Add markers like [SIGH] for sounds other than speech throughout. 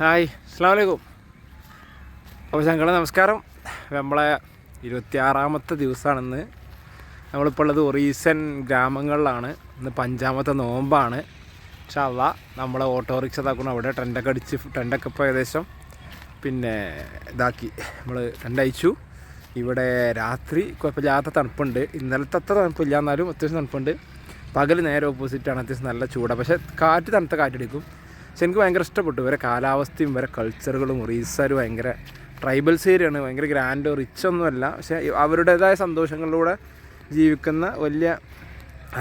Hi അസ്സാം വലൈക്കും അപ്പോൾ ഞങ്ങളെ നമസ്കാരം. നമ്മളെ ഇരുപത്തിയാറാമത്തെ ദിവസമാണെന്ന് നമ്മളിപ്പോൾ ഉള്ളത് ഒറീസൻ ഗ്രാമങ്ങളിലാണ്. ഇന്ന് പഞ്ചാമത്തെ നോമ്പാണ്. ഷാവ നമ്മളെ ഓട്ടോറിക്ഷ ഇതാക്കണം അവിടെ ടെന്റൊക്കെ അടിച്ച് ടെന്റൊക്കെ ഇപ്പോൾ ഏകദേശം പിന്നെ ഇതാക്കി. നമ്മൾ ടെന്റ് അയച്ചു ഇവിടെ രാത്രി കുഴപ്പമില്ലാത്ത തണുപ്പുണ്ട്. ഇന്നലത്തെ അത്ര തണുപ്പില്ല. എന്നാലും അത്യാവശ്യം തണുപ്പുണ്ട്. പകൽ നേരെ ഓപ്പോസിറ്റാണ് അത്യാവശ്യം നല്ല ചൂടാണ് പക്ഷേ കാറ്റ് തണുത്ത കാറ്റടിക്കും. പക്ഷെ എനിക്ക് ഭയങ്കര ഇഷ്ടപ്പെട്ടു. ഇവരെ കാലാവസ്ഥയും ഇവരെ കൾച്ചറുകളും റീസാർ ഭയങ്കര ട്രൈബൽസ് ഏരിയയാണ് ഭയങ്കര ഗ്രാൻഡോ റിച്ച് ഒന്നുമല്ല. പക്ഷേ അവരുടേതായ സന്തോഷങ്ങളിലൂടെ ജീവിക്കുന്ന വലിയ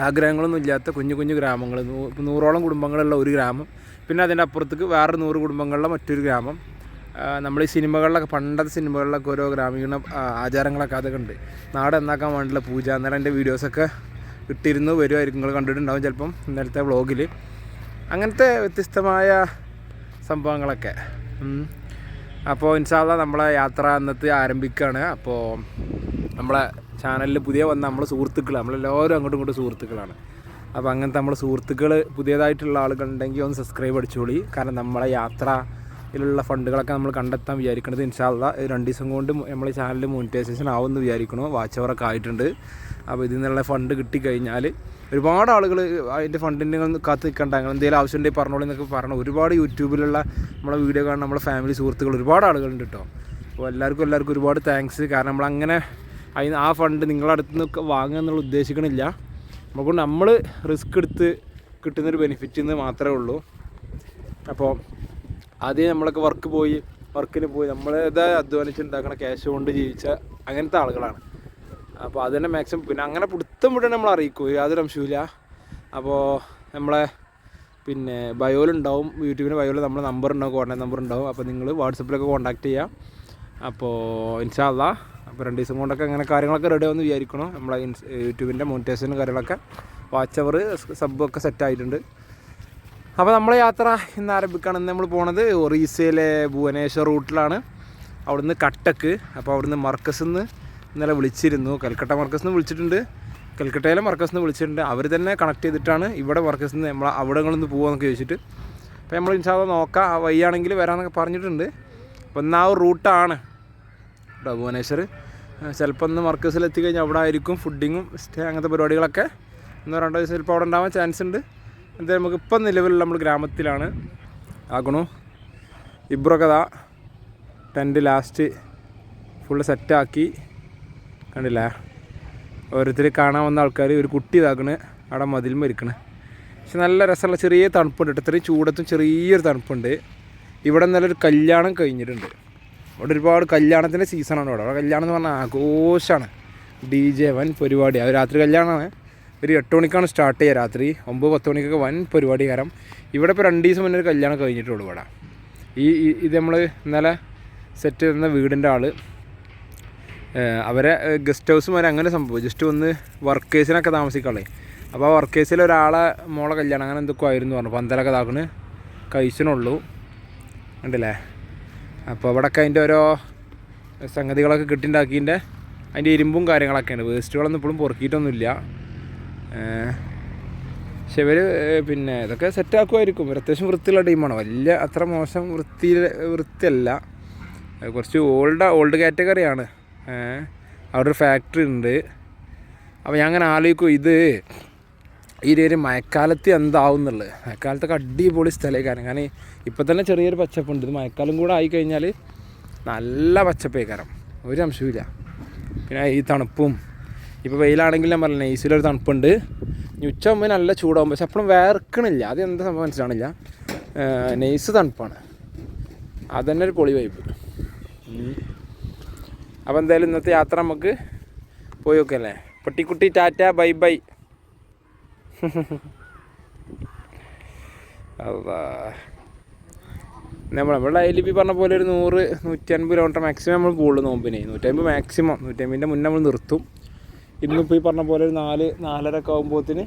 ആഗ്രഹങ്ങളൊന്നും ഇല്ലാത്ത കുഞ്ഞു കുഞ്ഞു ഗ്രാമങ്ങൾ. നൂറോളം കുടുംബങ്ങളുള്ള ഒരു ഗ്രാമം. പിന്നെ അതിന്റെ അപ്പുറത്തേക്ക് വേറെ നൂറ് കുടുംബങ്ങളുള്ള മറ്റൊരു ഗ്രാമം. നമ്മൾ ഈ സിനിമകളിലൊക്കെ പണ്ടത്തെ സിനിമകളിലൊക്കെ ഓരോ ഗ്രാമീണ ആചാരങ്ങളൊക്കെ അതൊക്കെ ഉണ്ട് നാട് എന്നാക്കാൻ വേണ്ടിയുള്ള പൂജ അന്നേരം എന്റെ വീഡിയോസൊക്കെ ഇട്ടിരുന്നു. വരുമായിരിക്കും നിങ്ങൾ കണ്ടിട്ടുണ്ടാവും ചിലപ്പം ഇന്നലത്തെ വ്ളോഗിൽ അങ്ങനത്തെ വ്യത്യസ്തമായ സംഭവങ്ങളൊക്കെ. അപ്പോൾ ഇൻഷാല്ല നമ്മളെ യാത്ര അന്നത്തെ ആരംഭിക്കുകയാണ് അപ്പോൾ നമ്മളെ ചാനലിൽ പുതിയ വന്ന നമ്മളെ സുഹൃത്തുക്കൾ നമ്മളെല്ലാവരും അങ്ങോട്ടും ഇങ്ങോട്ടും സുഹൃത്തുക്കളാണ്. അപ്പോൾ അങ്ങനത്തെ നമ്മളെ സുഹൃത്തുക്കൾ പുതിയതായിട്ടുള്ള ആളുകളുണ്ടെങ്കിൽ ഒന്ന് സബ്സ്ക്രൈബ് അടിച്ചോളി. കാരണം നമ്മളെ യാത്രയിലുള്ള ഫണ്ടുകളൊക്കെ നമ്മൾ കണ്ടെത്താൻ വിചാരിക്കുന്നത് ഇൻഷാല്ല രണ്ട് ദിവസം കൊണ്ട് നമ്മളെ ചാനലിൽ മോണിറ്റൈസേഷൻ ആവുമെന്ന് വിചാരിക്കണോ. വാച്ച് ഓവറൊക്കെ ആയിട്ടുണ്ട്. അപ്പോൾ ഇതിൽ നിന്നുള്ള ഫണ്ട് കിട്ടിക്കഴിഞ്ഞാൽ ഒരുപാട് ആളുകൾ അതിന്റെ ഫണ്ടിന്റെ കാത്ത് നിൽക്കണ്ട അങ്ങനെ എന്തെങ്കിലും ആവശ്യമുണ്ടെങ്കിൽ പറഞ്ഞോളൂ എന്നൊക്കെ പറഞ്ഞു ഒരുപാട് യൂട്യൂബിലുള്ള നമ്മളെ വീഡിയോ കാണുന്ന നമ്മളെ ഫാമിലി സുഹൃത്തുക്കൾ ഒരുപാട് ആളുകളുണ്ട് കേട്ടോ അപ്പോൾ എല്ലാവർക്കും എല്ലാവർക്കും ഒരുപാട് താങ്ക്സ് കാരണം നമ്മളങ്ങനെ അതിന് ആ ഫണ്ട് നിങ്ങളുടെ അടുത്ത് നിന്ന് വാങ്ങുക എന്നുള്ള ഉദ്ദേശിക്കണില്ല. നമുക്കൊണ്ട് നമ്മൾ റിസ്ക് എടുത്ത് കിട്ടുന്നൊരു ബെനിഫിറ്റ് എന്ന് മാത്രമേ ഉള്ളൂ. അപ്പോൾ ആദ്യം നമ്മളൊക്കെ വർക്ക് പോയി വർക്കിന് പോയി. നമ്മളേതായ അധ്വാനിച്ച് ഉണ്ടാക്കണ ക്യാഷ് കൊണ്ട് ജീവിച്ച അങ്ങനത്തെ ആളുകളാണ്. അപ്പോൾ അത് തന്നെ മാക്സിമം പിന്നെ അങ്ങനെ പിടുത്തം വിടാൻ നമ്മൾ അറിയിക്കും. യാതൊരു അംശമില്ല അപ്പോൾ നമ്മളെ പിന്നെ ബയോയിലുണ്ടാവും യൂട്യൂബിന്റെ ബയോയിൽ നമ്മുടെ നമ്പർ ഉണ്ടാവും കോൺടാക്ട് നമ്പർ ഉണ്ടാവും. അപ്പോൾ നിങ്ങൾ വാട്സപ്പിലൊക്കെ കോൺടാക്റ്റ് ചെയ്യാം അപ്പോൾ ഇൻഷാല്ല അപ്പോൾ രണ്ട് ദിവസം കൊണ്ടൊക്കെ അങ്ങനെ കാര്യങ്ങളൊക്കെ റെഡി ആവുമെന്ന് വിചാരിക്കണം നമ്മളെ യൂട്യൂബിന്റെ മോണിറ്റേഷനും കാര്യങ്ങളൊക്കെ വാച്ച് അവർ സബ്ബൊക്കെ സെറ്റ് ആയിട്ടുണ്ട്. അപ്പോൾ നമ്മളെ യാത്ര ഇന്ന് ആരംഭിക്കുകയാണ് ഇന്ന് നമ്മൾ പോണത് ഒറീസയിലെ ഭുവനേശ്വർ റൂട്ടിലാണ് അവിടുന്ന് കട്ടക്ക്. അപ്പോൾ അവിടുന്ന് മർക്കസിൽ നിന്ന് ഇന്നലെ വിളിച്ചിരുന്നു. കൽക്കട്ട മർക്കസ് നിന്ന് വിളിച്ചിട്ടുണ്ട്. കൽക്കട്ടയിലെ മർക്കസ് നിന്ന് വിളിച്ചിട്ടുണ്ട്. അവർ തന്നെ കണക്ട് ചെയ്തിട്ടാണ് ഇവിടെ മർക്കസ് നിന്ന് നമ്മൾ അവിടങ്ങളിൽ പോകുമെന്നൊക്കെ ചോദിച്ചിട്ട്. അപ്പോൾ നമ്മൾ ഇൻഷാല്ല നോക്കാം. വയ്യാണെങ്കിൽ വരാമെന്നൊക്കെ പറഞ്ഞിട്ടുണ്ട്. അപ്പോൾ എന്നാൽ ആ ഒരു റൂട്ടാണ് കേട്ടോ ഭുവനേശ്വർ. ചിലപ്പോൾ ഒന്ന് മർക്കസിൽ എത്തിക്കഴിഞ്ഞാൽ അവിടെ ആയിരിക്കും ഫുഡിങ്ങും സ്റ്റേ അങ്ങനത്തെ പരിപാടികളൊക്കെ. ഒന്ന് രണ്ടോ ദിവസം ചിലപ്പോൾ അവിടെ ഉണ്ടാവാൻ ചാൻസ് ഉണ്ട്. എന്തായാലും നമുക്ക് ഇപ്പം നിലവിൽ നമ്മൾ ഗ്രാമത്തിലാണ്. ആക്കണു ഇബ്രൊക്കെ ദാ ടെന്റ് ലാസ്റ്റ് ഫുള്ള് സെറ്റാക്കി കണ്ടില്ലേ? ഓരോരുത്തർ കാണാൻ വന്ന ആൾക്കാർ ഒരു കുട്ടി ഇതാക്കണ് അവിടെ മതിലും മരിക്കണ് പക്ഷെ നല്ല രസമുള്ള ചെറിയ തണുപ്പുണ്ട് ഇത്രയും ചൂടത്തും ചെറിയൊരു തണുപ്പുണ്ട്. ഇവിടെ നല്ലൊരു കല്യാണം കഴിഞ്ഞിട്ടുണ്ട്. അവിടെ ഒരുപാട് കല്യാണത്തിന്റെ സീസണാണ് ഇവിടെ. അവിടെ കല്യാണം എന്ന് പറഞ്ഞാൽ ആഘോഷമാണ്. ഡി ജെ വൻ പരിപാടി. അത് രാത്രി കല്യാണമാണ്. ഒരു എട്ട് മണിക്കാണ് സ്റ്റാർട്ട് ചെയ്യുക രാത്രി. ഒമ്പത് പത്ത് മണിക്കൊക്കെ വൻ പരിപാടി. കാരണം ഇവിടെ ഇപ്പോൾ രണ്ട് ദിവസം മുന്നേ ഒരു കല്യാണം കഴിഞ്ഞിട്ടുള്ളൂ ഇവിടെ. ഈ- ഇത് നമ്മൾ ഇന്നലെ സെറ്റ് ചെയ്യുന്ന വീടിന്റെ ആൾ അവരെ ഗസ്റ്റ് ഹൗസും വരെ അങ്ങനെ സംഭവം. ജസ്റ്റ് ഒന്ന് വർക്കേഴ്സിനൊക്കെ താമസിക്കാളേ അപ്പോൾ ആ വർക്കേഴ്സിൽ ഒരാളെ മോളെ കല്യാണം അങ്ങനെ എന്തൊക്കെ ആയിരുന്നു പറഞ്ഞു. പന്തലൊക്കെ താക്കണ് കഴിച്ചിനുള്ളൂ ഉണ്ടല്ലേ അപ്പോൾ അവിടെയൊക്കെ അതിന്റെ ഓരോ സംഗതികളൊക്കെ കിട്ടിണ്ടാക്കിന്റെ അതിന്റെ ഇരുമ്പും കാര്യങ്ങളൊക്കെയാണ്. വേസ്റ്റുകളൊന്നും ഇപ്പോഴും പൊറുക്കിയിട്ടൊന്നുമില്ല. പക്ഷെ ഇവർ പിന്നെ ഇതൊക്കെ സെറ്റാക്കുമായിരിക്കും ഇവർ അത്യാവശ്യം വൃത്തിയുള്ള ടീമാണ് വലിയ അത്ര മോശം വൃത്തി വൃത്തിയല്ല. കുറച്ച് ഓൾഡ് ഓൾഡ് കാറ്റഗറിയാണ് അവിടെ ഒരു ഫാക്ടറി ഉണ്ട്. അപ്പോൾ ഞാൻ അങ്ങനെ ആലോചിക്കും ഇത് ഈ ഒരു മഴക്കാലത്ത് എന്താവും എന്നുള്ളത്. മഴക്കാലത്തൊക്കെ അടിപൊളി സ്ഥലമായി കാരണം ഇപ്പം തന്നെ ചെറിയൊരു പച്ചപ്പുണ്ട്. ഇത് മഴക്കാലം കൂടെ ആയിക്കഴിഞ്ഞാൽ നല്ല പച്ചപ്പേക്കാരം ഒരു അംശവുമില്ല പിന്നെ ഈ തണുപ്പും. ഇപ്പോൾ വെയിലാണെങ്കിൽ ഞാൻ പറഞ്ഞില്ല നൈസിലൊരു തണുപ്പുണ്ട്. ഉച്ചയാകുമ്പോൾ നല്ല ചൂടാകും പക്ഷെ അപ്പോഴും വേർക്കണില്ല. അത് എന്താ സംഭവം മനസ്സിലാണില്ല നെയ്സ് തണുപ്പാണ്. അതന്നെ ഒരു പൊളി വൈബ് അപ്പോൾ എന്തായാലും ഇന്നത്തെ യാത്ര നമുക്ക് പോയി നോക്കല്ലേ പട്ടിക്കുട്ടി ടാറ്റ ബൈ ബൈ. അതാ നമ്മൾ നമ്മുടെ ഐ പി പറഞ്ഞ പോലെ ഒരു നൂറ് നൂറ്റി അൻപത് കിലോമീറ്റർ മാക്സിമം നമ്മൾ കൂടുതൽ നോമ്പിന്. നൂറ്റമ്പത് മാക്സിമം നൂറ്റമ്പതിന്റെ മുന്നേ നമ്മൾ നിർത്തും. ഇന്നിപ്പോൾ ഈ പറഞ്ഞ പോലെ ഒരു നാല് നാലര ഒക്കെ ആകുമ്പോഴത്തിന്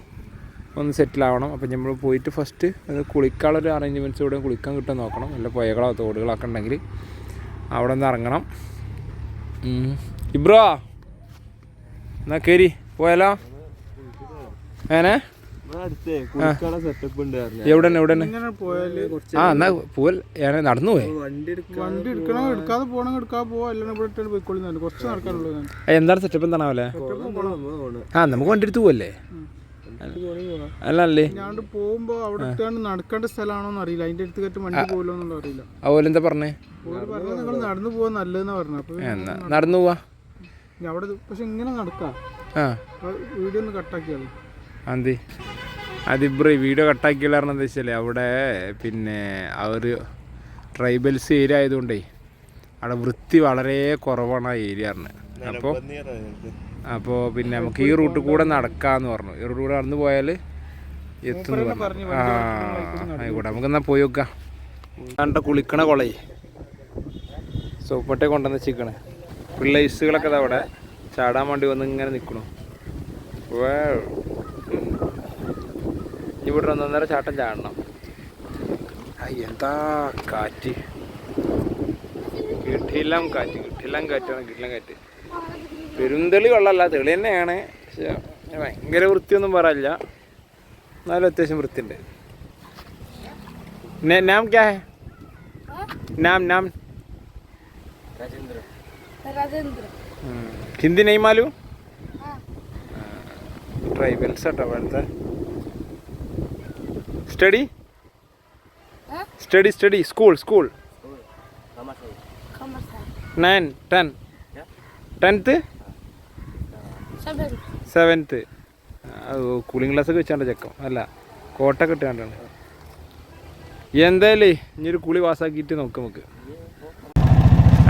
ഒന്ന് സെറ്റിൽ ആവണം. അപ്പം നമ്മൾ പോയിട്ട് ഫസ്റ്റ് അത് കുളിക്കാനുള്ളൊരു അറേഞ്ച്മെന്റ്സ് ഇവിടെ കുളിക്കാൻ കിട്ടാൻ നോക്കണം. നല്ല പുഴകളോ തോടുകളൊക്കെ ഉണ്ടെങ്കിൽ അവിടെ നിന്ന് ഇറങ്ങണം. ഇബ്രോ എന്നാ കയറി പോയാലോ? ഏനെ? എവിടെ എവിടെ ആ എന്നാ പോവൽ ഞാൻ നടന്നു പോയി. വണ്ടി എടുക്കാൻ വണ്ടി എടുക്കണോ എടുക്കാതെ പോകണം എടുക്കാതെ പോവാ അല്ലെങ്കിൽ ഇവിടെ കുറച്ച് നടക്കാനുള്ളൂ ഞാൻ. എന്താണ് സെറ്റപ്പ് എന്താണാവല്ലേ പോണം. ആ നമുക്ക് വണ്ടി എടുത്ത് പോവല്ലേ? അല്ല. അല്ലേ ഞാണ്ട് പോകുമ്പോ അവിടെ നടക്കേണ്ട സ്ഥലമാണോന്ന് അറിയില്ല. അതിന്റെ അടുത്ത് കയറ്റി വണ്ടി പോകില്ലോന്നുള്ള അറിയില്ല. അതുപോലെ എന്താ പറഞ്ഞേ? നടന്നു പോവാ നല്ലതെന്ന് പറഞ്ഞു നടന്നു പോവാ. ഇനി അവിടെ പക്ഷെ ഇങ്ങനെ നടക്കാം. ആ. വീഡിയോ ഒന്ന് കട്ടാക്കിയാലോ അതെ അതിബ്ര വീഡിയോ കട്ടാക്കിയുള്ള കാരണം എന്താ വെച്ചാൽ അവിടെ പിന്നെ ആ ഒരു ട്രൈബൽസ് ഏരിയ ആയതുകൊണ്ടേ അവിടെ വൃത്തി വളരെ കുറവാണ് ആ ഏരിയ പറഞ്ഞത്. അപ്പോൾ അപ്പോൾ പിന്നെ നമുക്ക് ഈ റൂട്ട് കൂടെ നടക്കാന്ന് പറഞ്ഞു. ഈ റൂട്ട് കൂടെ നടന്നു പോയാൽ എത്തുന്നു പറഞ്ഞു. ആ ആയിക്കോട്ടെ നമുക്ക് എന്നാൽ പോയി നോക്കാം. കണ്ട കുളിക്കണ കൊളേ. സോപ്പട്ടെ കൊണ്ടുവന്ന് വെച്ചിരിക്കണേ. പിള്ളേഴ്സുകളൊക്കെ ദാ അവിടെ. ചാടാൻ വേണ്ടി വന്ന് ഇങ്ങനെ നിൽക്കണു വേ ഇവിടെ ഒന്നൊന്നര ചാട്ടം ചാടണം. എന്താ കാറ്റ്? കിട്ടില്ല കാറ്റ് കിട്ടില്ല കാറ്റാണ് കിട്ടില്ല കാറ്റ്. പെരുന്തളി വെള്ളമല്ല തെളി തന്നെയാണ്. പക്ഷെ ഭയങ്കര വൃത്തിയൊന്നും പറയില്ല. എന്നാലും അത്യാവശ്യം വൃത്തിയുണ്ട്. നാം ക്യാ നാം നാം. ഹിന്ദി നെയ്മാലു ട്രൈബൽസ് കേട്ടോ അവിടുത്തെ. Study? Study study school school. Nine ten. Tenth? Seventh. Cooling ഗ്ലാസ്സൊക്കെ വെച്ചാണ്ട് ചെക്കം. അല്ല കോട്ട കിട്ടാണ്ടാണ് എന്തായാലേ ഇനിയൊരു കുളി പാസ്സാക്കിയിട്ട് നോക്ക് നമുക്ക്.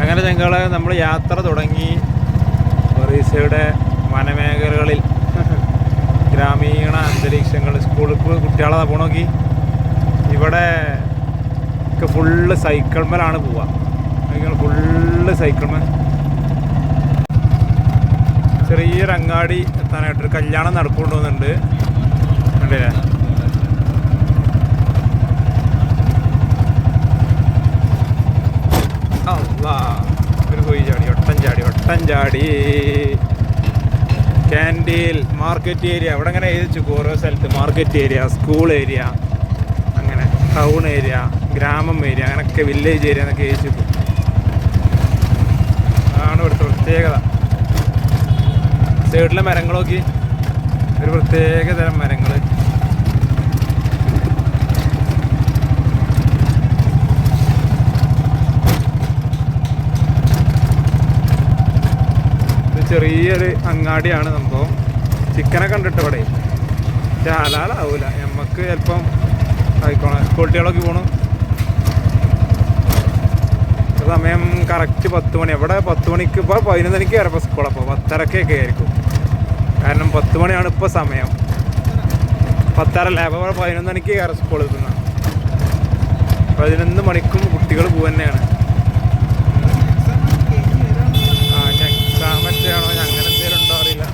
അങ്ങനെ ഞങ്ങൾ നമ്മൾ യാത്ര തുടങ്ങി. ഒറീസയുടെ വനമേഖലകളിൽ. ഗ്രാമീണ അന്തരീക്ഷങ്ങൾ സ്കൂളിൽ കുട്ടികളെ പോണോക്കി ഇവിടെ ഫുള്ള് സൈക്കിൾമേലാണ് പോവുക ഫുള്ള് സൈക്കിൾമേൽ ചെറിയൊരു അങ്ങാടി എത്താനായിട്ടൊരു കല്യാണം നടക്കൊണ്ടുവന്നുണ്ട് കണ്ടില്ലേ? ഒരു കൊയ് ചാടി ഒട്ടൻ ചാടി ഒട്ടൻ ചാടി. മാർക്കറ്റ് ഏരിയ ഇവിടെ അങ്ങനെ എഴുതിച്ചു ഓരോ സ്ഥലത്ത്. മാർക്കറ്റ് ഏരിയ സ്കൂൾ ഏരിയ അങ്ങനെ ടൗൺ ഏരിയ ഗ്രാമം ഏരിയ അങ്ങനെയൊക്കെ വില്ലേജ് ഏരിയ എന്നൊക്കെ എഴുതിച്ചു അതാണ് ഇവിടുത്തെ പ്രത്യേകത. സൈഡിലെ മരങ്ങൾ നോക്കി. ഒരു പ്രത്യേക തരം മരങ്ങൾ ചെറിയൊരു അങ്ങാടിയാണ് സംഭവം. ചിക്കനെ കണ്ടിട്ട് ഇവിടെ. പക്ഷെ ഹലാലാവൂല. നമുക്ക് ചിലപ്പം ആയിക്കോണം കുട്ടികളൊക്കെ പോണു. സമയം കറക്റ്റ് പത്ത് മണി. എവിടെ പത്ത് മണിക്ക് ഇപ്പോൾ പതിനൊന്ന് മണിക്ക് കയറപ്പോൾ സ്കൂളപ്പോൾ പത്തരക്കൊക്കെ ആയിരിക്കും. കാരണം പത്ത് മണിയാണ് ഇപ്പോൾ സമയം. പത്താറല്ല? അപ്പോൾ പതിനൊന്ന് മണിക്ക് കയറി സ്കൂളിൽ എത്തുന്ന പതിനൊന്ന് മണിക്കും കുട്ടികൾ പോകുന്നതാണ് ആ എക്സാം മറ്റാണോ അങ്ങനെ എന്തെങ്കിലും ഉണ്ടോ അറിയില്ല.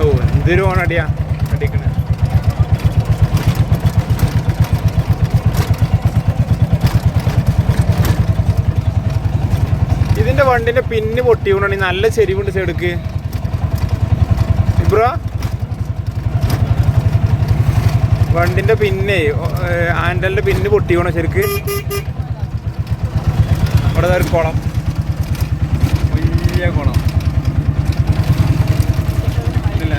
ഓ എന്തൊരു ഓണടിയാ. അടിക്കണേ ഇതിന്റെ വണ്ടിന്റെ പിന്ന് പൊട്ടി കൊണ്ടാണ് നല്ല ചെരിവുണ്ട് സൈഡക്ക് ഇബ്രോ വണ്ടിന്റെ പിന്നെ ആൻഡലിന്റെ പിന്ന് പൊട്ടി പോണ ശരിക്ക്? അവിടെ ഒരു കുളം. വലിയ കുളം. വൻകിട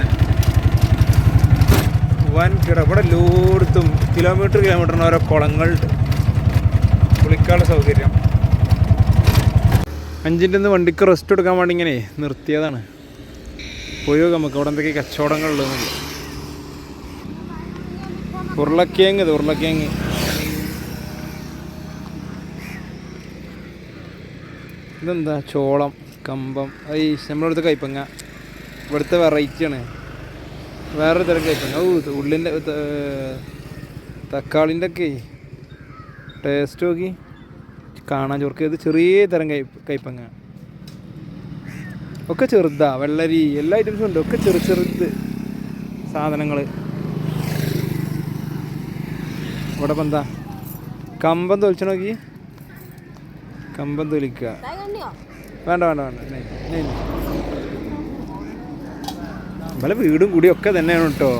വൻ കിട ഇവിടെ ലോടത്തും കിലോമീറ്റർ കിലോമീറ്ററിന് ഓരോ കുളങ്ങളുണ്ട് കുളിക്കാനുള്ള സൗകര്യം. അഞ്ചിന്റെ നിന്ന് വണ്ടിക്ക് റെസ്റ്റ് എടുക്കാൻ വേണ്ടി ഇങ്ങനെ നിർത്തിയതാണ്. പോയി നമുക്ക് അവിടെ എന്തൊക്കെ കച്ചവടങ്ങളുള്ളതെന്നുണ്ട് ഉരുളക്കിഴങ്ങ് ഇത് ഉരുളക്കിഴങ്ങ്. ഇതെന്താ? ചോളം കമ്പം. ഈ നമ്മളടുത്ത് കൈപ്പങ്ങ. ഇവിടുത്തെ വെറൈറ്റിയാണ് വേറൊരു തരം കൈപ്പങ്ങ. ഓ ഉള്ളിന്റെ തക്കാളിന്റെ ഒക്കെ. ടേസ്റ്റ് നോക്കി. കാണാൻ ചോർക്ക് ഇത് ചെറിയ തരം കൈ കൈപ്പങ്ങ. ഒക്കെ ചെറുതാ വെള്ളരി എല്ലാ ഐറ്റംസും ഉണ്ട്. ഒക്കെ ചെറു ചെറുത് സാധനങ്ങൾ ഇവിടെ ഇപ്പം എന്താ? കമ്പം തൊലിച്ചു നോക്കി. കമ്പം തൊലിക്കുക വേണ്ട വേണ്ട വേണ്ട. നമ്മളെ വീടും കൂടി ഒക്കെ തന്നെയാണ് കേട്ടോ.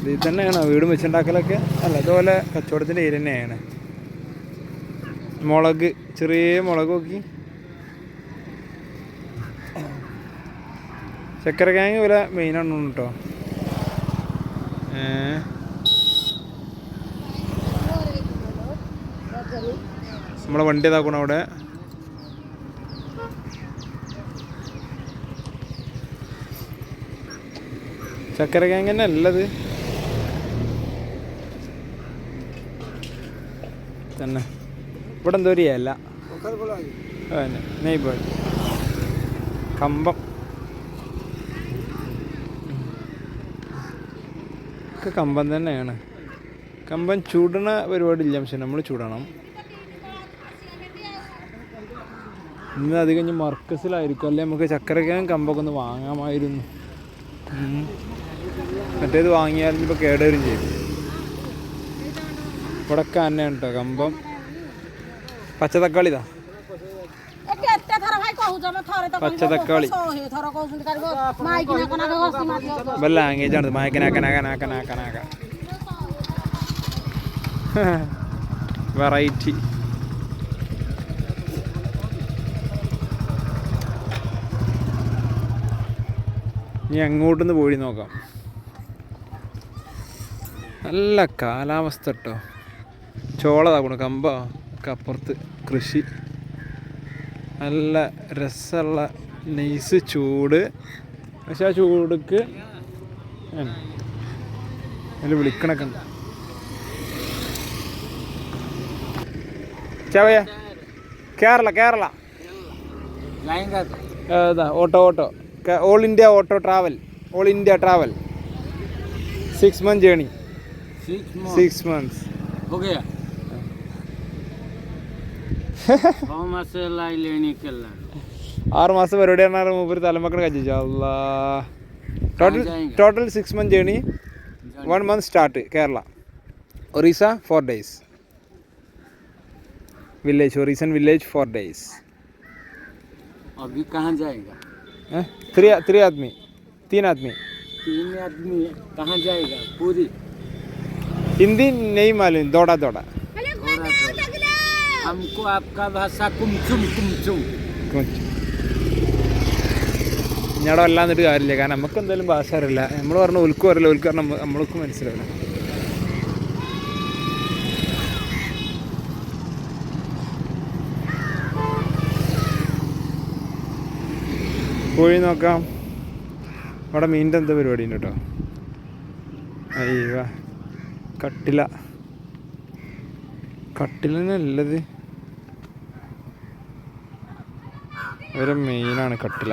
ഇതിൽ തന്നെയാണ് വീടും വെച്ചുണ്ടാക്കലൊക്കെ. അല്ല അതുപോലെ കച്ചവടത്തിന്റെ ഏരിയ തന്നെയാണ്. മുളക് ചെറിയ മുളക് നോക്കി. ചക്കര കാങ്ങ് വില മെയിനാണ് കേട്ടോ ഏ നമ്മളെ വണ്ടി ഇതാക്കണം അവിടെ. ചക്കര കാങ്ങ് തന്നെ അല്ലത്. തന്നെ. ഇവിടെ എന്തോ ഒരു ഇല. കമ്പം. ഒക്കെ കമ്പം തന്നെയാണ്. കമ്പം ചൂടണ പരിപാടി ഇല്ല പക്ഷെ നമ്മൾ ചൂടണം. ഇന്ന് അധികം കഴിഞ്ഞ് മർക്കസിലായിരിക്കും. അല്ലെ നമുക്ക് ചക്കരക്കാൻ കമ്പൊക്കെ ഒന്ന് വാങ്ങാമായിരുന്നു. മറ്റേത് വാങ്ങിയാലും ഇപ്പോൾ കേടുവരും ചെയ്യും. ഇവിടൊക്കെ തന്നെയാണ് കേട്ടോ കമ്പം. പച്ചത്തക്കാളി ഇതാ ഇപ്പം ലാംഗ്വേജ് ആണ് മായക്കനാക്കനാക്കനാക്കനാക്കനാക്ക വെറൈറ്റി [LAUGHS] ഇനി അങ്ങോട്ടൊന്ന് പോയി നോക്കാം. നല്ല കാലാവസ്ഥ കേട്ടോ ചോളതാക്കണം കമ്പ ഒക്കെ അപ്പുറത്ത് കൃഷി. നല്ല രസമുള്ള നൈസ് ചൂട്. പക്ഷെ ആ ചൂടുക്ക് അതിൽ വിളിക്കണൊക്കെ ഉണ്ട്. ചവയ കേരള കേരള. ഏതാ auto auto. All India auto travel. All India travel. Six month journey six months हो ആറ് മാസം പരിപാടിയാണ് മൂപ്പര് തലമക്കൾ കജിച്ച അല്ലാ total total six month journey one month start Kerala Orissa four days village Orissan village four days अभी कहाँ जाएगा three three आदमी तीन आदमी तीन आदमी कहाँ जाएगा पूरी हिंदी नहीं मालूम दौड़ा दौड़ा थोड़ा थोड़ा हमको आपका भाषा कुमचुम कुमचुम ഞങ്ങളുടെ വല്ലാന്നിട്ട് കാര്യമില്ല കാരണം നമുക്ക് എന്തായാലും ഭാഷ അറിയില്ല നമ്മൾ പറഞ്ഞ ഒൽക്കും അറിയില്ല ഒൽക്ക് പറഞ്ഞ നമ്മൾക്ക് മനസ്സിലാവില്ല പോയി നോക്കാം അവിടെ മീനിൻ്റെ എന്താ പരിപാടി ഉണ്ട് കേട്ടോ അയ്യ കട്ടില കട്ടിലനല്ലത് ഇവരെ മെയിനാണ് കട്ടില.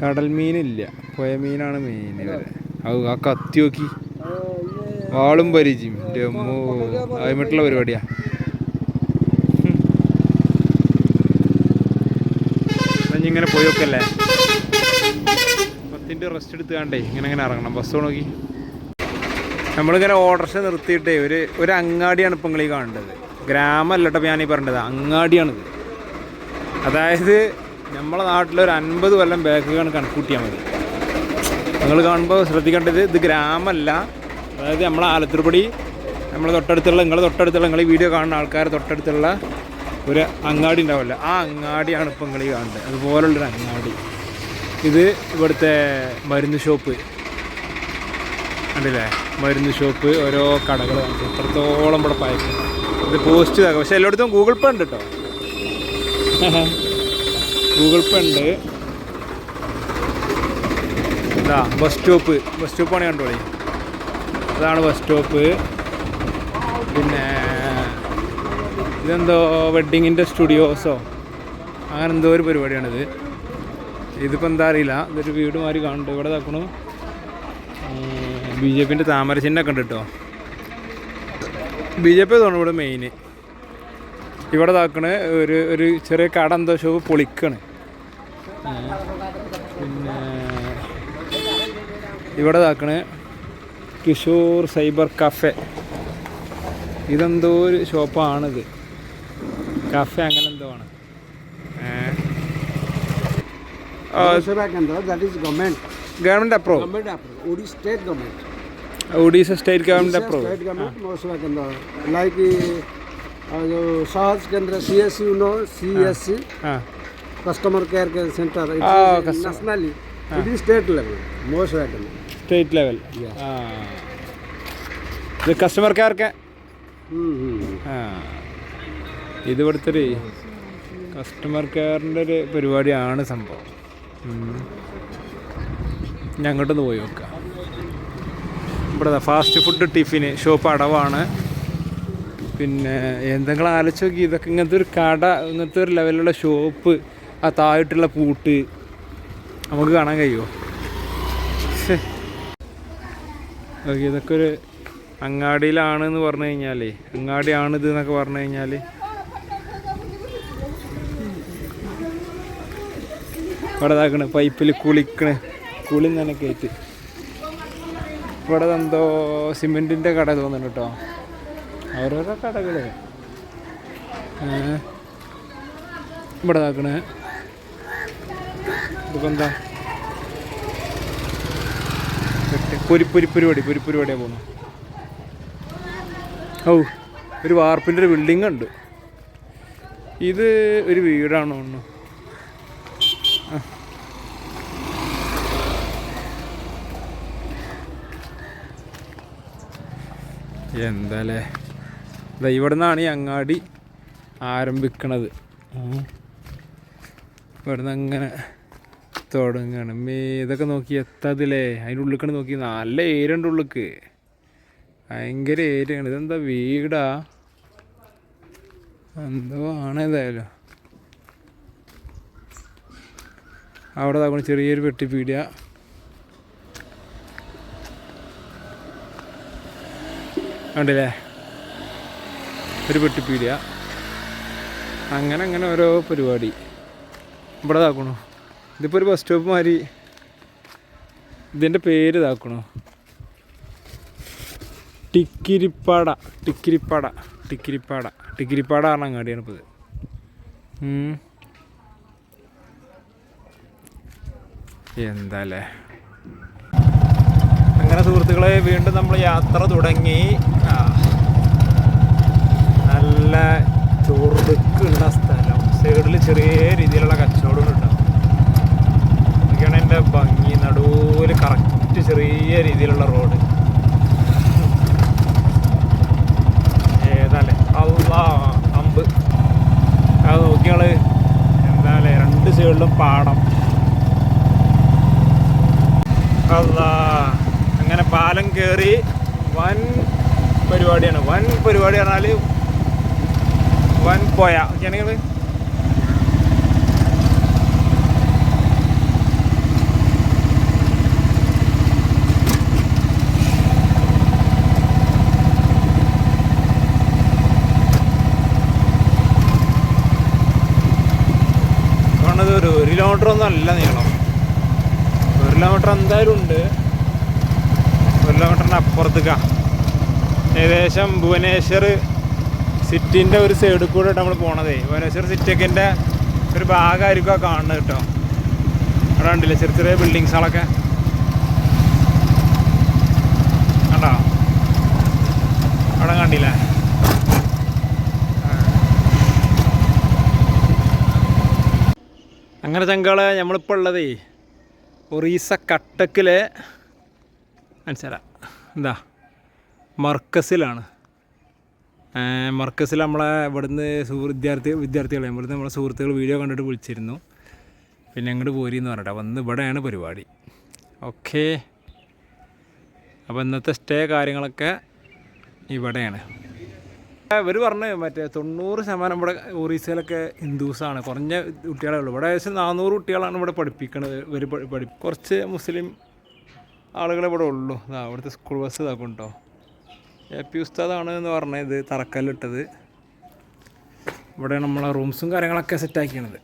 കടൽ മീനില്ല പുഴ മീനാണ് മെയിൻ ഇവരെ. ആ കത്തി നോക്കി. വാളും പരിചയം. എന്റെ അമ്മോ അതിമിട്ടുള്ള പരിപാടിയാ. ഇങ്ങനെ പോയി നോക്കല്ലേ പത്തിന്റെ റെസ്റ്റ് എടുത്ത് കണ്ടേ ഇങ്ങനെ ഇങ്ങനെ ഇറങ്ങണം. ബസ് നോക്കി. നമ്മളിങ്ങനെ ഓട്ടർഷ നിർത്തിയിട്ടേ ഒരു ഒരു അങ്ങാടിയാണ് ഇപ്പം നിങ്ങൾ ഈ കാണേണ്ടത് ഗ്രാമം കേട്ടോ ഞാൻ പറഞ്ഞത്. അങ്ങാടിയാണിത്. അതായത് നമ്മളെ നാട്ടിലൊരു അൻപത് കൊല്ലം ബാക്കുകൾ കണക്കൂട്ടിയാൽ മതി. നിങ്ങൾ കാണുമ്പോൾ ശ്രദ്ധിക്കേണ്ടത് ഇത് ഗ്രാമമല്ല അതായത് നമ്മളെ ആലത്തൂർപടി നമ്മളെ തൊട്ടടുത്തുള്ള നിങ്ങളെ തൊട്ടടുത്തുള്ള നിങ്ങൾ ഈ വീഡിയോ കാണുന്ന ആൾക്കാർ തൊട്ടടുത്തുള്ള ഒരു അങ്ങാടി ഉണ്ടാവില്ല. ആ അങ്ങാടിയാണ് ഇപ്പം നിങ്ങൾ ഈ കാണുന്നത്. അതുപോലുള്ളൊരു അങ്ങാടി. ഇത് ഇവിടുത്തെ മരുന്ന് ഷോപ്പ്. കണ്ടില്ലേ? മരുന്ന് ഷോപ്പ് ഓരോ കടകൾ എത്രത്തോളം ഇവിടെ പയക്കും ഇത് പോസ്റ്റ് ഇതാക്കാം. പക്ഷേ എല്ലായിടത്തും ഗൂഗിൾ പേ ഉണ്ട് കേട്ടോ. ഗൂഗിൾ പേ ഉണ്ട്. ഇതാ ബസ് സ്റ്റോപ്പ്. ബസ് സ്റ്റോപ്പാണ് കണ്ടോളി. അതാണ് ബസ് സ്റ്റോപ്പ്. പിന്നെ ഇതെന്തോ വെഡ്ഡിങ്ങിന്റെ സ്റ്റുഡിയോസോ? അങ്ങനെ എന്തോ ഒരു പരിപാടിയാണിത്. ഇതിപ്പോൾ എന്താ അറിയില്ല. ഇതൊരു വീട് മാറി കാണുന്നുണ്ട്. ഇവിടെ നോക്കണു ബി ജെ പിന്റെ താമര ചിഹ്നമൊക്കെ ഉണ്ട് കേട്ടോ. ബി ജെ പി തോന്നുന്നു ഇവിടെ മെയിൻ ഇവിടെ ഇതാക്കണ് ഒരു ഒരു ചെറിയ കട എന്തോ ഷോപ്പ് പൊളിക്കണ്. പിന്നെ ഇവിടെ ഇതാക്കണ് കിഷോർ സൈബർ കഫേ. ഇതെന്തോ ഒരു ഷോപ്പാണിത്. കഫേ അങ്ങനെ എന്തോ ആണ്. Government approve. Odisha state government approve. Like जो सहज केंद्र C S U no C S C ആ कस्टमर केयर के centre Ah, customer. Nationally it is state level most wagon state level ആ ഇത് കസ്റ്റമർ കെയർക്ക് ആ ഇത് ഇവിടുത്തെ ഒരു കസ്റ്റമർ കെയറിൻ്റെ ഒരു പരിപാടിയാണ് സംഭവം ഉം. ഇനി അങ്ങോട്ടൊന്ന് പോയി നോക്കാം ഇവിടെ ഫാസ്റ്റ് ഫുഡ് ടിഫിന് ഷോപ്പ് അടവാണ് പിന്നെ എന്തെങ്കിലും ആലോചിച്ച് നോക്കി. ഇതൊക്കെ ഇങ്ങനത്തെ ഒരു കട ഇങ്ങനത്തെ ഒരു ലെവലിലുള്ള ഷോപ്പ് ആ താഴെട്ടുള്ള പൂട്ട് നമുക്ക് കാണാൻ കഴിയുമോ. ഓക്കെ ഇതൊക്കെ ഒരു അങ്ങാടിയിലാണ് എന്ന് പറഞ്ഞു കഴിഞ്ഞാലേ അങ്ങാടിയാണിത് എന്നൊക്കെ പറഞ്ഞു കഴിഞ്ഞാൽ ഇവിടെ ഇതാക്കണ് പൈപ്പിൽ കുളിക്കണ്. കുളി തന്നെ കയറ്റി ഇവിടെ എന്തോ സിമെന്റിന്റെ കട തോന്നുന്നു കേട്ടോ. ഓരോരോ കടകൾ ഇവിടെ ഇതാക്കണ് ഇതിപ്പോൾ എന്താ? പൊരിപ്പൊരി പരിപാടി പൊരിപ്പൊരിപാടിയാണ് പോകുന്നു ഔ ഒരു വാർപ്പിന്റെ ഒരു ബിൽഡിംഗ് ഉണ്ട്. ഇത് ഒരു വീടാണോ ഒന്ന് എന്താല്ലേ ദാ ഇവിടെ നിന്നാണ് ഈ അങ്ങാടി ആരംഭിക്കണത്. ഇവിടെ ഇവിടുന്ന് അങ്ങനെ തുടങ്ങാണ്. മേ ഇതൊക്കെ നോക്കി എത്താതില്ലേ? അതിന്റെ ഉള്ളിക്കണ് നോക്കി നല്ല ഏരിയ ഉണ്ട് ഉള്ളിക്ക്. ഭയങ്കര ഏരിയ ആണ് ഇതെന്താ വീടാ? എന്തോ ആണ് ഏതായാലും. അവിടെ താക്കണ ചെറിയൊരു വെട്ടിപ്പീടിയ ഉണ്ടല്ലേ ഒരു പെട്ടിപ്പീടിയ അങ്ങനെ അങ്ങനെ ഓരോ പരിപാടി. ഇവിടെ ഇതാക്കണു. ഇതിപ്പോൾ ഒരു ബസ് സ്റ്റോപ്പ് മാതിരി ഇതിന്റെ പേര് ഇതാക്കണു. ടിക്കിരിപ്പാട ടിക്കിരിപ്പാട ടിക്കിരിപ്പാട. ടിക്കിരിപ്പാട ആണ് അങ്ങാടിയാണ് ഇപ്പോൾ ഇത്. അങ്ങനെ സുഹൃത്തുക്കളെ വീണ്ടും നമ്മൾ യാത്ര തുടങ്ങി ആ. നല്ല ചുറുക്കുള്ള സ്ഥലം സൈഡിൽ ചെറിയ രീതിയിലുള്ള കച്ചവടം ഉണ്ടാവും ഇതൊക്കെയാണ് എന്റെ ഭംഗി നടുവിൽ കറക്റ്റ് ചെറിയ രീതിയിലുള്ള റോഡ് ഏതാല്ലേ അള്ളാ അമ്പ് അത് നോക്കിയാൾ എന്താല്ലേ രണ്ട് സൈഡിലും പാടം അല്ലാ അങ്ങനെ പാലം കയറി വൻ പരിപാടിയാണ് വൻ പരിപാടി പറഞ്ഞാൽ വൻ പോയ ഒക്കെയാണെങ്കിൽ കാണത് ഒരു ഒരു കിലോമീറ്റർ ഒന്നും അല്ല നീളം. ഒരു കിലോമീറ്റർ എന്തായാലും ഉണ്ട്. ഒരു കിലോമീറ്ററിന് അപ്പുറത്തേക്കാ. ഏകദേശം ഭുവനേശ്വർ സിറ്റിന്റെ ഒരു സൈഡിൽ കൂടെ നമ്മൾ പോണതേ. ഭുവനേശ്വർ സിറ്റിയൊക്കെ ഒരു ഭാഗമായിരിക്കും ആ കാണുന്നത് കേട്ടോ. അവിടെ ഉണ്ടല്ലേ ചെറിയ ചെറിയ ബിൽഡിങ്സുകളൊക്കെ കണ്ടോ? അവിടെ കണ്ടില്ലേ? അങ്ങനെ ചങ്കളെ നമ്മളിപ്പോൾ ഉള്ളതേ ഒറീസ കട്ടക്കിലെ മനസ്സിലാ? എന്താ? മർക്കസിലാണ്. മർക്കസിൽ നമ്മളെ ഇവിടുന്ന് വിദ്യാർത്ഥി വിദ്യാർത്ഥികളെ ഇവിടുന്ന് നമ്മളെ സുഹൃത്തുക്കൾ വീഡിയോ കണ്ടിട്ട് വിളിച്ചിരുന്നു. പിന്നെ അങ്ങോട്ട് പോരി എന്ന് പറഞ്ഞിട്ട്. വന്ന് ഇവിടെയാണ് പരിപാടി. ഓക്കേ. അപ്പോൾ ഇന്നത്തെ സ്റ്റേ കാര്യങ്ങളൊക്കെ ഇവിടെയാണ്. ഇവർ പറഞ്ഞു മറ്റേ തൊണ്ണൂറ് ശതമാനം ഇവിടെ ഒറീസയിലൊക്കെ ഹിന്ദുസാണ്. കുറഞ്ഞ കുട്ടികളേ ഉള്ളൂ ഇവിടെ ഏകദേശം നാനൂറ് കുട്ടികളാണ് ഇവിടെ പഠിപ്പിക്കണത്. ഇവർ പഠി കുറച്ച് മുസ്ലിം ആളുകളെ ഇവിടെ ഉള്ളൂ. ഇതാ ഇവിടുത്തെ സ്കൂൾ ബസ് ഇതാക്കും കേട്ടോ എ പി ഉസ്താദാണ് എന്ന് പറഞ്ഞത് തറക്കല്ലിട്ടത്. ഇവിടെ നമ്മളെ റൂംസും കാര്യങ്ങളൊക്കെ സെറ്റാക്കിയാണത്.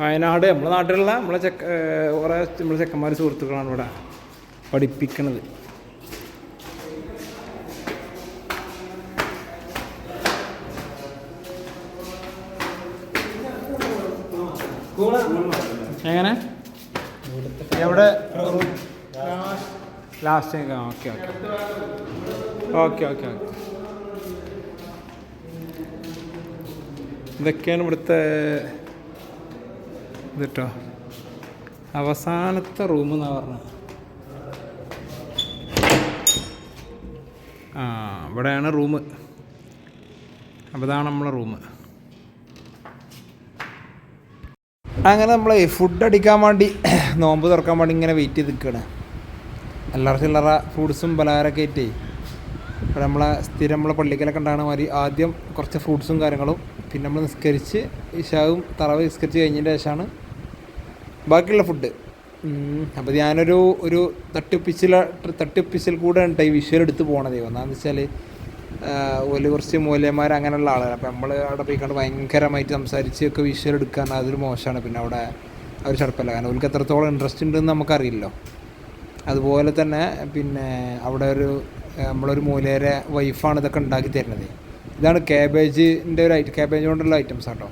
വയനാട് നമ്മളെ നാട്ടിലുള്ള നമ്മളെ ചെക്ക കുറേ നമ്മളെ ചെക്കന്മാർ സുഹൃത്തുക്കളാണ് ഇവിടെ പഠിപ്പിക്കണത്. എങ്ങനെ? എവിടെ? Last okay okay. Okay okay okay. ഇതൊക്കെയാണ് ഇവിടുത്തെ ഇത് കേട്ടോ അവസാനത്തെ റൂം എന്നാ പറഞ്ഞത് ആ ഇവിടെയാണ് റൂം അപ്പോൾ ഇതാണ് നമ്മളെ റൂം അങ്ങനെ നമ്മൾ ഫുഡ് അടിക്കാൻ വേണ്ടി [CLEARS THROAT] നോമ്പ് തുറക്കാൻ വേണ്ടി ഇങ്ങനെ വെയിറ്റ് ചെയ്ത് നിൽക്കുകയാണ് എല്ലാവരും ചില്ലറ ഫ്രൂട്ട്സും പലഹാരമൊക്കെ ആയിട്ടേ ഇവിടെ നമ്മളെ സ്ഥിരം നമ്മളെ പള്ളിക്കലൊക്കെ ഉണ്ടാകുന്ന മാതിരി ആദ്യം കുറച്ച് ഫ്രൂട്ട്സും കാര്യങ്ങളും പിന്നെ നമ്മൾ നിസ്കരിച്ച് ഇഷാവും തറവ് നിസ്കരിച്ച് കഴിഞ്ഞതിന്റെ ശേഷമാണ് ബാക്കിയുള്ള ഫുഡ് അപ്പോൾ ഞാനൊരു ഒരു തട്ടിപ്പിച്ചിൽ തട്ടിപ്പിച്ചിൽ കൂടെ ഉണ്ട് ഈ വിഷ്വൽ എടുത്ത് പോകണത് ഒന്നാന്ന് വെച്ചാൽ ഒരു കുറച്ച് മൂല്യന്മാർ അങ്ങനെയുള്ള ആളുകൾ അപ്പോൾ നമ്മൾ അവിടെ പോയി കണ്ട് ഭയങ്കരമായിട്ട് സംസാരിച്ച് ഒക്കെ വിഷ്വൽ എടുക്കാൻ അതൊരു മോശമാണ്. പിന്നെ അവിടെ അവർ ചടപ്പല്ല. കാരണം അവർക്ക് എത്രത്തോളം ഇൻട്രസ്റ്റ് ഉണ്ടെന്ന് നമുക്കറിയില്ലോ അതുപോലെ തന്നെ പിന്നെ അവിടെ ഒരു നമ്മളൊരു മൂലയരെ വൈഫാണ് ഇതൊക്കെ ഉണ്ടാക്കി തരുന്നത്. ഇതാണ് ക്യാബേജിന്റെ ഒരു ഐറ്റം ക്യാബേജ് കൊണ്ടുള്ള ഐറ്റംസ് കേട്ടോ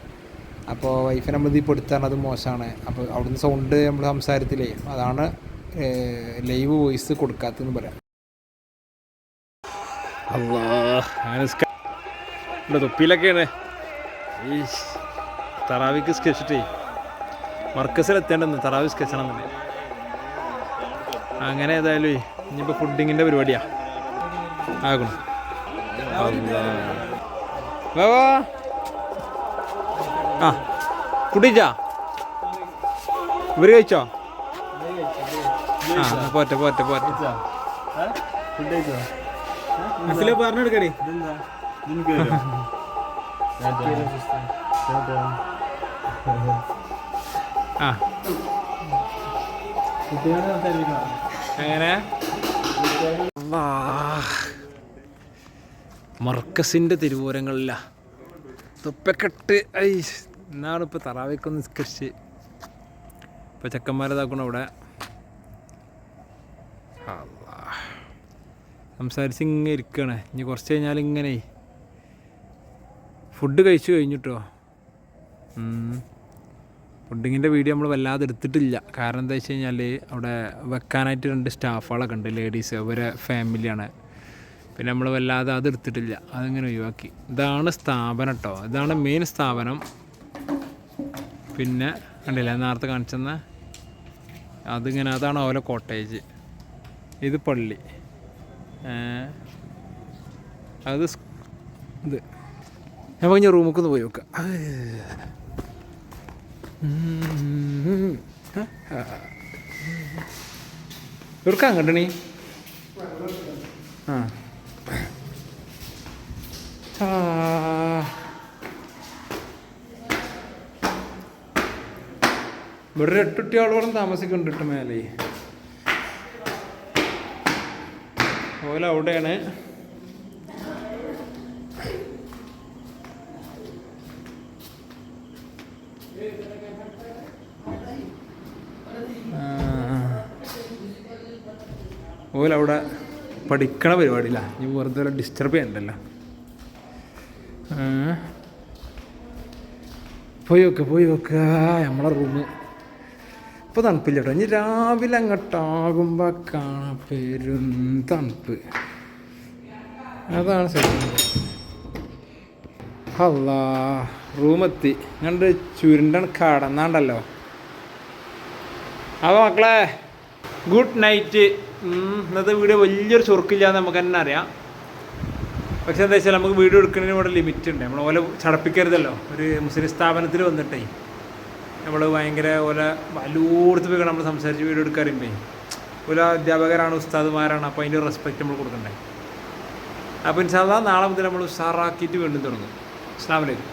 അപ്പോൾ വൈഫിനെ നമ്മൾ ഇതിൽ പെടുത്താണ് അത് മോശമാണ്. അപ്പോൾ അവിടുന്ന് സൗണ്ട് നമ്മൾ സംസാരത്തിലേ. അതാണ് ലൈവ് വോയിസ് കൊടുക്കാത്തതെന്ന് പറയാം. അല്ലാ തൊപ്പിയിലൊക്കെയാണ്. ഈ തറാവിക്ക് സ്കെച്ചിട്ടേ മർക്കസിൽ എത്തേണ്ടെന്ന് തറാവി സ്കെച്ചണം തന്നെ അങ്ങനെ ഏതായാലും ഇനിയിപ്പോൾ ഫുഡിങ്ങിന്റെ പരിപാടിയാണ് ആകണം ആ കുടിച്ചാ? ഇവർ കഴിച്ചോ? ആ പോറ്റെ പോറ്റെ പോറ്റെ. ഫുഡ് കഴിച്ചോ? മനസ്സിലെ പറഞ്ഞെടുക്കടി. ആ. എങ്ങനെ? മർക്കസിന്റെ തിരുവോരങ്ങളില്ല തൊപ്പക്കെട്ട്. ഐ എന്നാണ് ഇപ്പോൾ തറാവിക്കൊന്ന് നിസ്കരിച്ച്. ഇപ്പോൾ ചെക്കന്മാരതാക്കണം അവിടെ. അല്ലാ. സംസാരിച്ച് ഇങ്ങനെ ഇരിക്കണേ. ഇനി കുറച്ച് കഴിഞ്ഞാൽ ഇങ്ങനെ ഫുഡ് കഴിച്ചു കഴിഞ്ഞിട്ടോ ഫുഡിങ്ങിന്റെ വീഡിയോ നമ്മൾ വല്ലാതെ എടുത്തിട്ടില്ല. കാരണം എന്താ വെച്ച് കഴിഞ്ഞാൽ അവിടെ വെക്കാനായിട്ട് രണ്ട് സ്റ്റാഫുകളൊക്കെ ഉണ്ട് ലേഡീസ്. അവരെ ഫാമിലിയാണ് പിന്നെ നമ്മൾ വല്ലാതെ അത് എടുത്തിട്ടില്ല. അതിങ്ങനെ ഒഴിവാക്കി. ഇതാണ് സ്ഥാപനം കേട്ടോ ഇതാണ് മെയിൻ സ്ഥാപനം. പിന്നെ കണ്ടില്ല നേരത്തെ കാണിച്ചെന്ന? അതിങ്ങനെ അതാണ് ഓരോ കോട്ടേജ് ഇത് പള്ളി. അത് ഇത്. ഞാൻ പറഞ്ഞ റൂമിൽ ഒന്ന് പോയി നോക്കാം. ഇവർക്കാ കണ്ടണി? ആ. ഇവിടെ ഒരു എട്ടുട്ടി ആളോളം താമസിക്കുന്നുണ്ട് കേട്ടോ മേലെ. ഓല അവിടെയാണ്. ഓലവിടെ പഠിക്കണ പരിപാടിയില്ല നീ വെറുതെ ഡിസ്റ്റർബ് ചെയ്യണ്ടല്ലോ. പോയി വെക്ക പോയി വെക്ക നമ്മളെ റൂമ് ഇപ്പോൾ തണുപ്പില്ല ഇനി രാവിലെ അങ്ങോട്ടാകുമ്പോൾ കാണപ്പേരും പെരും തണുപ്പ്. അതാണ് ശരി അല്ലാ റൂമെത്തി. ഞണ്ട് ചുരുണ്ടൻ കടന്നാണ്ടല്ലോ അപ്പോൾ മക്കളെ ഗുഡ് നൈറ്റ് ഇന്നത്തെ വീഡിയോ വലിയൊരു ചൊറുക്കില്ലാന്ന് നമുക്ക് തന്നെ അറിയാം. പക്ഷെ എന്താ വെച്ചാൽ നമുക്ക് വീഡിയോ എടുക്കുന്നതിന് ഇവിടെ ലിമിറ്റ് ഉണ്ട്. നമ്മൾ ഓല ചടപ്പിക്കരുതല്ലോ. ഒരു മുസ്ലിം സ്ഥാപനത്തിൽ വന്നിട്ടേ. നമ്മൾ ഭയങ്കര ഓല വലൂർത്ത് പോയി നമ്മൾ സംസാരിച്ച് വീഡിയോ എടുക്കാറുമ്പേ ഓല അധ്യാപകരാണ് ഉസ്താദുമാരാണ് അപ്പോൾ അതിന്റെ റെസ്പെക്ട് നമ്മൾ കൊടുക്കണ്ടേ? അപ്പോൾ ഇൻഷാല്ല നാളെ മുതൽ നമ്മൾ ഉഷാറാക്കിയിട്ട് വീണ്ടും തുടങ്ങും. അസ്ലാമലൈക്കും